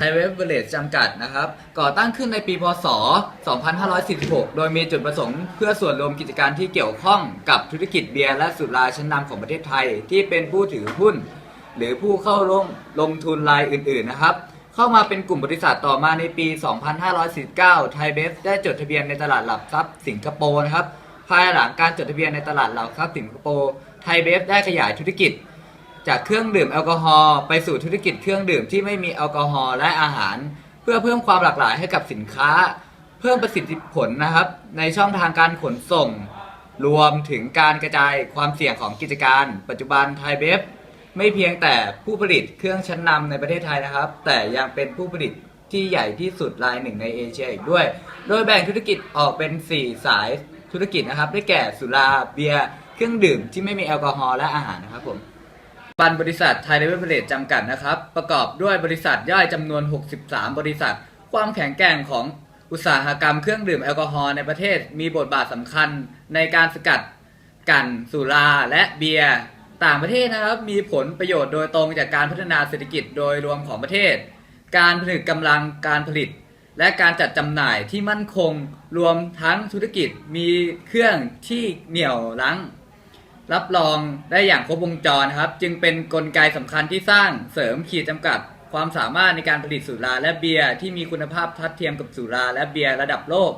ไทยเวฟเบเลจจำกัดนะครับ ก่อตั้งขึ้นในปีพศ 2546 โดยมีจุดประสงค์เพื่อส่วนรวมกิจการที่เกี่ยวข้องกับธุรกิจเบียร์และสุราชั้นนำของประเทศไทยที่เป็นผู้ถือหุ้น หรือผู้เข้าลงลงทุนรายอื่นๆนะครับ เข้ามาเป็นกลุ่มบริษัทต่อมาในปี 2549 ไทยเบฟได้จดทะเบียนในตลาดหลักทรัพย์สิงคโปร์นะครับ ภายหลังการจดทะเบียนในตลาดหลักทรัพย์สิงคโปร์ ไทยเบฟได้ขยายธุรกิจ จากเครื่องดื่มแอลกอฮอล์ไปสู่ธุรกิจเครื่องดื่มที่ไม่มีแอลกอฮอล์และอาหาร เพื่อเพิ่มความหลากหลายให้กับสินค้า เพิ่มประสิทธิผลนะครับ ในช่องทางการขนส่ง รวมถึงการกระจายความเสี่ยงของกิจการ ปัจจุบันไทยเบฟไม่เพียงแต่ผู้ผลิตเครื่องชั้นนำในประเทศไทยนะครับ แต่ยังเป็นผู้ผลิตที่ใหญ่ที่สุดรายหนึ่งในเอเชียอีกด้วย โดยแบ่งธุรกิจออกเป็น 4 สายธุรกิจนะครับ ได้แก่สุราเบียร์เครื่องดื่มที่ไม่มีแอลกอฮอล์และอาหารนะครับผม ปันบริษัทไทยเลเวลเบรจำกัดนะครับ ประกอบด้วยบริษัทย่อยจำนวน 63 บริษัท ความแข็งแกร่งของอุตสาหกรรมเครื่องดื่มแอลกอฮอล์ในประเทศ มีบทบาทสำคัญในการสกัดกันสุราและเบียร์ต่างประเทศนะครับมีผลประโยชน์โดยตรงจากการพัฒนาเศรษฐกิจโดยรวมของประเทศ การผนึกกำลังการผลิต และการจัดจำหน่ายที่มั่นคงรวมทั้งธุรกิจมีเครื่องที่เหนี่ยวรั้ง รับรองได้อย่างครบวงจรครับ จึงเป็นนกลไกสำคัญที่สร้างเสริมขีดจำกัด ความสามารถในการผลิตสุราและเบียร์ที่มีคุณภาพทัดเทียมกับสุราและเบียร์ระดับโลก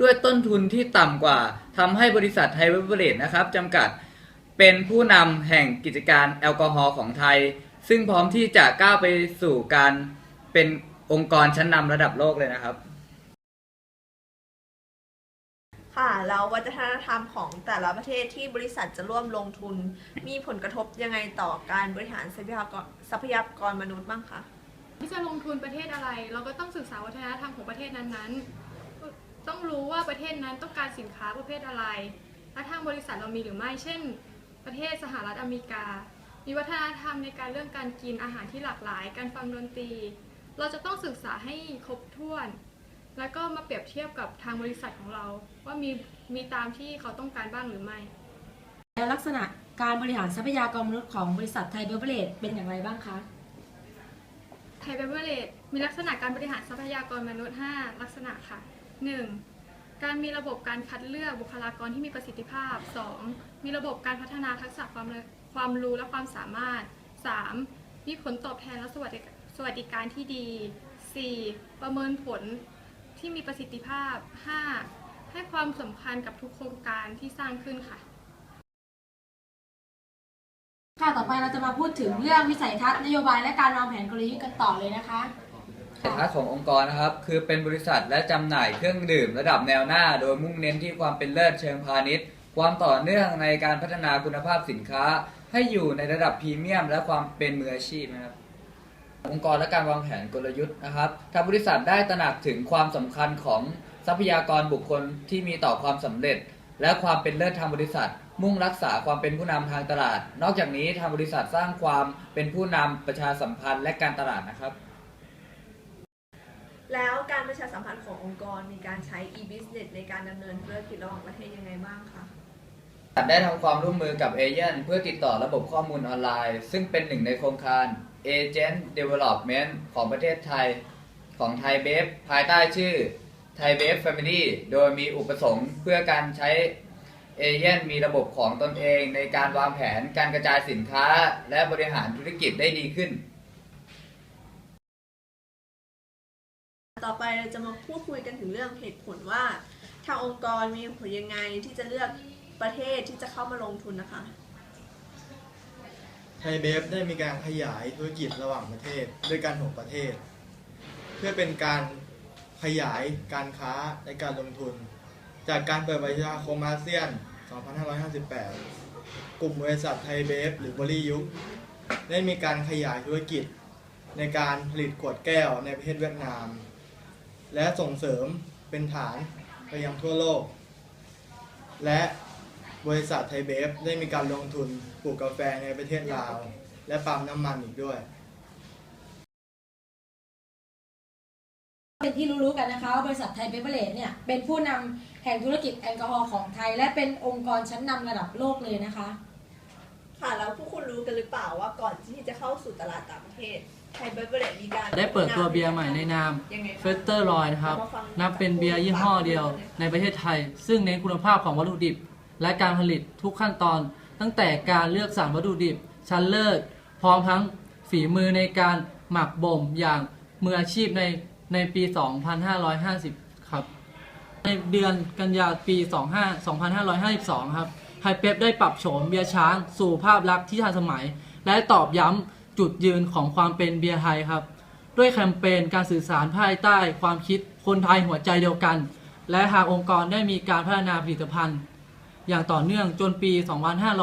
ด้วยต้นทุนที่ต่ำกว่าทำให้บริษัทไทยเวเบอเรจนะครับจำกัดเป็นผู้นำแห่งกิจการแอลกอฮอล์ของไทย ซึ่งพร้อมที่จะก้าวไปสู่การเป็นองค์กรชั้นนำระดับโลกเลยนะครับ ค่ะแล้ววัฒนธรรมของแต่ละประเทศที่บริษัทจะร่วมลงทุน มีผลกระทบยังไงต่อการบริหารทรัพยากรทรัพยากรมนุษย์บ้างคะที่จะลงทุนประเทศอะไร เราก็ต้องศึกษาวัฒนธรรมของประเทศนั้นๆ ต้องรู้ว่าประเทศนั้นต้องการสินค้าประเภทอะไร และทางบริษัทเรามีหรือไม่ เช่น ประเทศสหรัฐอเมริกา มีวัฒนธรรมในการเรื่องการกินอาหารที่หลากหลาย การฟังดนตรี เราจะต้องศึกษาให้ครบถ้วน แล้วก็มาเปรียบเทียบกับทางบริษัทของเรา ว่ามีมีตามที่เขาต้องการบ้างหรือไม่ แล้วลักษณะการบริหารทรัพยากรมนุษย์ของบริษัทไทยเบเวอเรจเป็นอย่างไรบ้างคะไทยเบเวอเรจมีลักษณะการบริหารทรัพยากรมนุษย์ 5 ลักษณะค่ะ 1. การมีระบบการคัดเลือกบุคลากรที่มีประสิทธิภาพ 2. มีระบบการพัฒนาทักษะความรู้ความรู้และความสามารถ 3. มีผลตอบแทนและสวัสดิสวัสดิการที่ดี 4. ประเมินผล ที่มีประสิทธิภาพ 5. ให้ความสำคัญกับทุกโครงการที่สร้างขึ้นค่ะ ค่ะต่อไปเราจะมาพูดถึงเรื่องวิสัยทัศน์นโยบายและการวางแผนกลยุทธ์กันต่อเลยนะคะสินค้าขององค์กรนะครับ คือเป็นบริษัทและจำหน่ายเครื่องดื่มระดับแนวหน้า โดยมุ่งเน้นที่ความเป็นเลิศเชิงพาณิชย์ ความต่อเนื่องในการพัฒนาคุณภาพสินค้า ให้อยู่ในระดับพรีเมียม และความเป็นมืออาชีพนะครับ องค์กรและการวางแผนกลยุทธ์นะครับทางบริษัทได้ตระหนักถึงความสำคัญของทรัพยากรบุคคลที่มีต่อความสำเร็จ และความเป็นเลิศทางบริษัท มุ่งรักษาความเป็นผู้นำทางตลาด นอกจากนี้ทางบริษัทสร้างความเป็นผู้นำประชาสัมพันธ์และการตลาดนะครับ แล้วการประชาสัมพันธ์ขององค์กรมีการใช้ e-business ในการดำเนินธุรกิจระหว่างประเทศยังไงบ้างคะได้ทำความร่วมมือกับเอเจนต์เพื่อติดต่อระบบข้อมูลออนไลน์ ซึ่งเป็นหนึ่งในโครงการ Agent Development ของประเทศไทยของไทยเบฟภายใต้ชื่อไทยเบฟ Family โดยมีอุปสงค์เพื่อการใช้เอเจนต์มีระบบของตนเองในการวางแผนการกระจายสินค้าและบริหารธุรกิจได้ดีขึ้น ต่อไปเราจะมาพูดคุยกันถึงเรื่องเหตุผลว่าทางองค์กรมีผลยังไงที่จะเลือกประเทศที่จะเข้ามาลงทุนนะคะ ทยเบฟได้มีการขยายธุรกิจระหว่างประเทศด้วยกันหกประเทศ เพื่อเป็นการขยายการค้าในการลงทุน จากการเปิดประชาคมอาเซียน 2558 กลุ่มบริษัทไทยเบฟหรือบริยุคได้มีการขยายธุรกิจ ในการผลิตขวดแก้วในประเทศเวียดนาม และส่งเสริมเป็นฐานไปยังทั่วโลก และ บริษัทไทยเบฟได้มีการลงทุนปลูกกาแฟในประเทศลาว และปาล์มน้ำมันอีกด้วย เป็นที่รู้ๆกันนะคะว่าบริษัทไทยเบเวอเรจเนี่ยเป็นผู้นำแห่งธุรกิจแอลกอฮอล์ของไทย และเป็นองค์กรชั้นนำระดับโลกเลยนะคะ ค่ะแล้วผู้คุณรู้กันหรือเปล่าว่าก่อนที่จะเข้าสู่ตลาดต่างประเทศไทไทยเบเวอร์เรจมีการได้เปิดตัวเบียร์ใหม่ในนามยังไงเฟสเตอร์ลอยนะครับ นับเป็นเบียร์ยี่ห้อเดียวในประเทศไทย ซึ่งเน้นคุณภาพของวัตถุดิบ และการผลิตทุกขั้นตอน ตั้งแต่การเลือกสรรวัตถุดิบ ชั้นเลิศพร้อมทั้งฝีมือในการหมักบ่มอย่างมืออาชีพในในปี 2550 ครับ ในเดือนกันยาปี 25 2552 ครับไฮเปปได้ปรับโฉมเบียร์ช้างสู่ภาพลักษณ์ที่ทันสมัย และตอบย้ำจุดยืนของความเป็นเบียร์ไทยครับ ด้วยแคมเปญการสื่อสารภายใต้ความคิดคนไทยหัวใจเดียวกัน และหากองค์กรได้มีการพัฒนาผลิตภัณฑ์ อย่างต่อเนื่องจนปี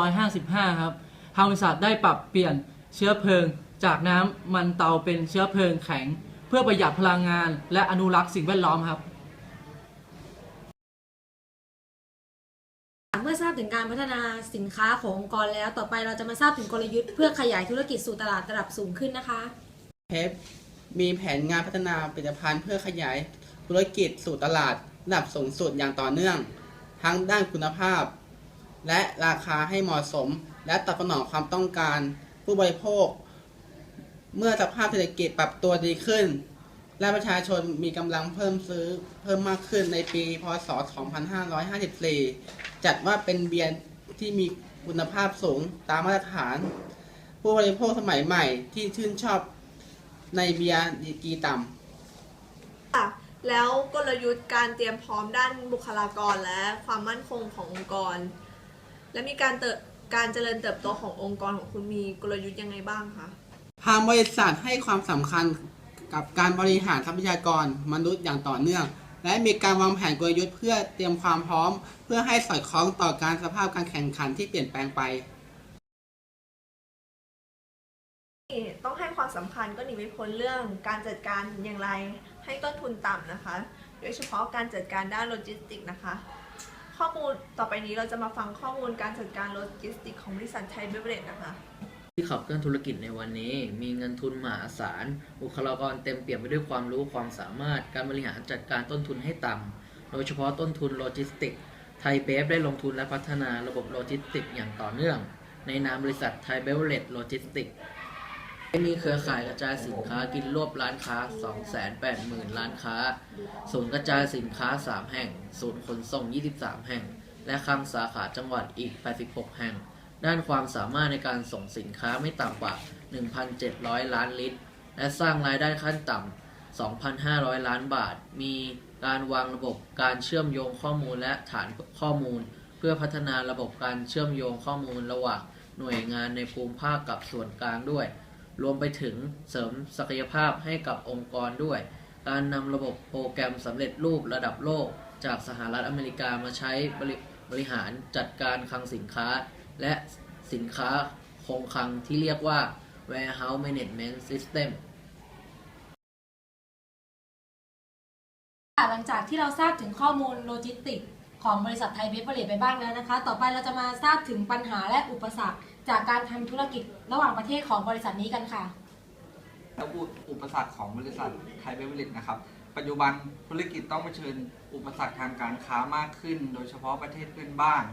2555 ครับทางบริษัทได้ปรับเปลี่ยนเชื้อเพลิง จากน้ำมันเตาเป็นเชื้อเพลิงแข็ง เพื่อประหยัดพลังงาน และอนุรักษ์สิ่งแวดล้อมครับ เมื่อทราบถึงการพัฒนาสินค้าขององค์กรแล้ว ต่อไปเราจะมาทราบถึงกลยุทธ์เพื่อขยายธุรกิจสู่ตลาดระดับสูงขึ้นนะคะ เพปมีแผนงานพัฒนาผลิตภัณฑ์เพื่อขยายธุรกิจสู่ตลาดระดับสูงสุดอย่างต่อเนื่อง ทั้งด้านคุณภาพ และราคาให้เหมาะสม และตอบสนองความต้องการ ผู้บริโภค เมื่อสภาพเศรษฐกิจปรับตัวดีขึ้น และประชาชนมีกำลังเพิ่มซื้อเพิ่มมากขึ้นในปี พศ 2554 จัดว่าเป็นเบียร์ที่มีคุณภาพสูงตามมาตรฐาน ผู้บริโภคสมัยใหม่ที่ชื่นชอบในเบียร์ดีกีต่ำ ค่ะ แล้วกลยุทธ์การเตรียมพร้อมด้านบุคลากรและความมั่นคงขององค์กร และมีการเติบการเจริญเติบโตขององค์กรของคุณมีกลยุทธ์ยังไงบ้างคะทางบริษัทให้ความสำคัญกับการบริหารทรัพยากรมนุษย์อย่างต่อเนื่อง และมีการวางแผนกลยุทธ์เพื่อเตรียมความพร้อม เพื่อให้สอดคล้องต่อการสภาพการแข่งขันที่เปลี่ยนแปลงไป ต้องให้ความสำคัญก็หนีไม่พ้นเรื่องการจัดการอย่างไรให้ต้นทุนต่ำนะคะ โดยเฉพาะการจัดการด้านโลจิสติกส์นะคะ ข้อมูลต่อไปนี้เราจะมาฟังข้อมูลการจัดการโลจิสติกส์ของบริษัทไทยเบเวอร์เรจนะคะ ที่ขับเคลื่อนธุรกิจในวันนี้ มีเงินทุนมหาศาลบุคลากรเต็มเปี่ยมไปด้วยความรู้ความสามารถ การบริหารจัดการต้นทุนให้ต่ำโดยเฉพาะต้นทุนโลจิสติกส์ไทยเบฟได้ลงทุนและพัฒนาระบบโลจิสติกส์อย่างต่อเนื่อง ในนามบริษัทไทยเบเวอร์เรจโลจิสติกส์ มีเครือข่ายกระจายสินค้ากินรวบร้านค้า 280,000 ร้านค้า ศูนย์กระจายสินค้า 3 แห่ง ศูนย์ขนส่ง 23 แห่ง และคลังสาขาจังหวัดอีก 86 แห่ง ด้านความสามารถในการส่งสินค้าไม่ต่ำกว่า 1,700 ล้านลิตร และสร้างรายได้ขั้นต่ำ 2,500 ล้านบาท มีการวางระบบการเชื่อมโยงข้อมูลและฐานข้อมูล เพื่อพัฒนาระบบการเชื่อมโยงข้อมูลระหว่างหน่วยงานในภูมิภาคกับส่วนกลางด้วย รวมไปถึงเสริมศักยภาพให้กับองค์กรด้วย การนำระบบโปรแกรมสำเร็จรูประดับโลก จากสหรัฐอเมริกามาใช้บริบริหารจัดการคลังสินค้า และสินค้าคงคลังที่เรียกว่า warehouse management system หลังจากที่เราทราบถึงข้อมูลโลจิสติก ของบริษัทไทยเบเวอร์เรจไปบ้างแล้วนะคะ ต่อไปเราจะมาทราบถึงปัญหาและอุปสรรค จากการทำธุรกิจระหว่างประเทศของบริษัทนี้กันค่ะ แล้วอุปสรรคของบริษัทไทยเบเวอร์ลินะครับ ปัจจุบันธุรกิจต้องเผชิญอุปสรรคทางการค้ามากขึ้น โดยเฉพาะประเทศเพื่อนบ้าน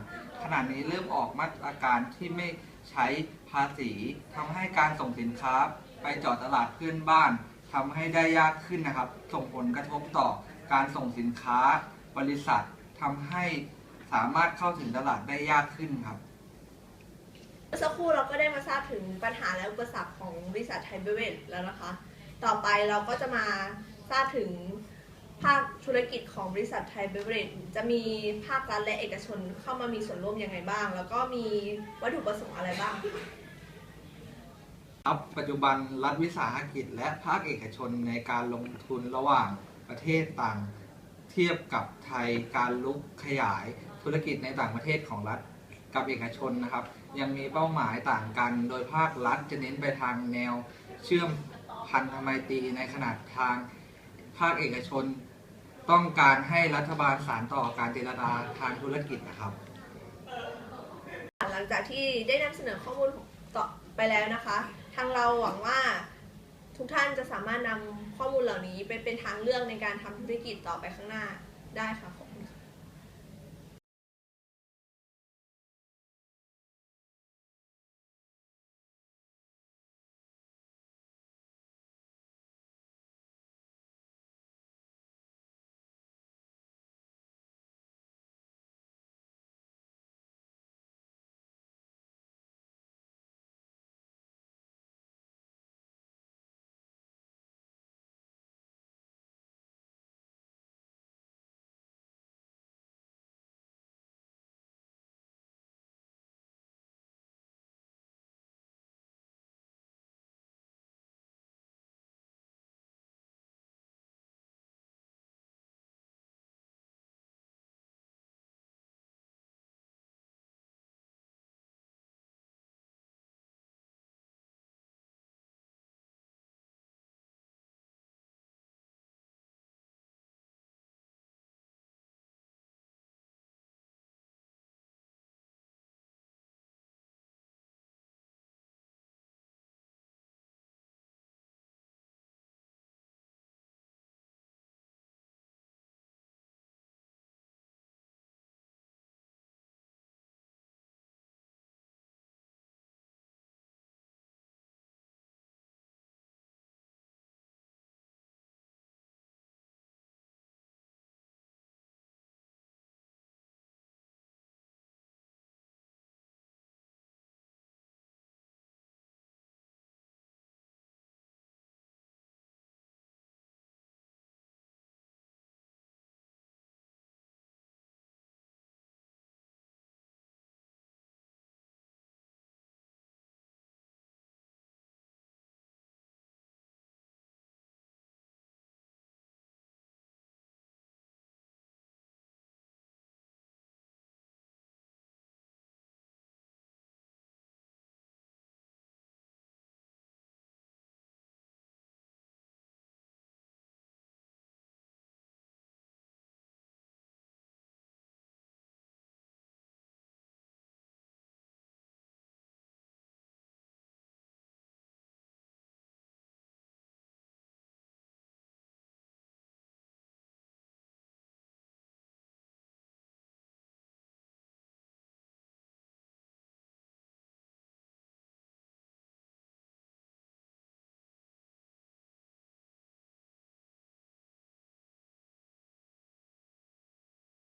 ขณะนี้เริ่มออกมาตรการที่ไม่ใช้ภาษีทำให้การส่งสินค้าไปเจาะตลาดเพื่อนบ้านทำให้ได้ยากขึ้นนะครับ ส่งผลกระทบต่อการส่งสินค้าบริษัททำให้สามารถเข้าถึงตลาดได้ยากขึ้นครับ เมื่อสักครู่เราก็ได้มาทราบถึงปัญหาและอุปสรรคของบริษัทไทยเบเวอร์เรจแล้วนะคะ ต่อไปเราก็จะมาทราบถึงภาคธุรกิจของบริษัทไทยเบเวอร์เรจจะมีภาครัฐและเอกชนเข้ามามีส่วนร่วมยังไงบ้าง แล้วก็มีวัตถุประสงค์อะไรบ้าง ครับปัจจุบันรัฐวิสาหกิจและภาคเอกชนในการลงทุนระหว่างประเทศต่าง เทียบกับไทยการลุกขยายธุรกิจในต่างประเทศของรัฐ กับเอกชนนะครับ ยังมีเป้าหมายต่างกัน โดยภาครัฐจะเน้นไปทางแนวเชื่อมพันธไมตรีในขนาดทางภาคเอกชน ต้องการให้รัฐบาลสานต่อการเจรจาทางธุรกิจนะครับ หลังจากที่ได้นำเสนอข้อมูลต่อไปแล้วนะคะ ทางเราหวังว่าทุกท่านจะสามารถนำข้อมูลเหล่านี้ไปเป็นทางเลือกในการทำธุรกิจต่อไปข้างหน้าได้ค่ะขอบคุณค่ะ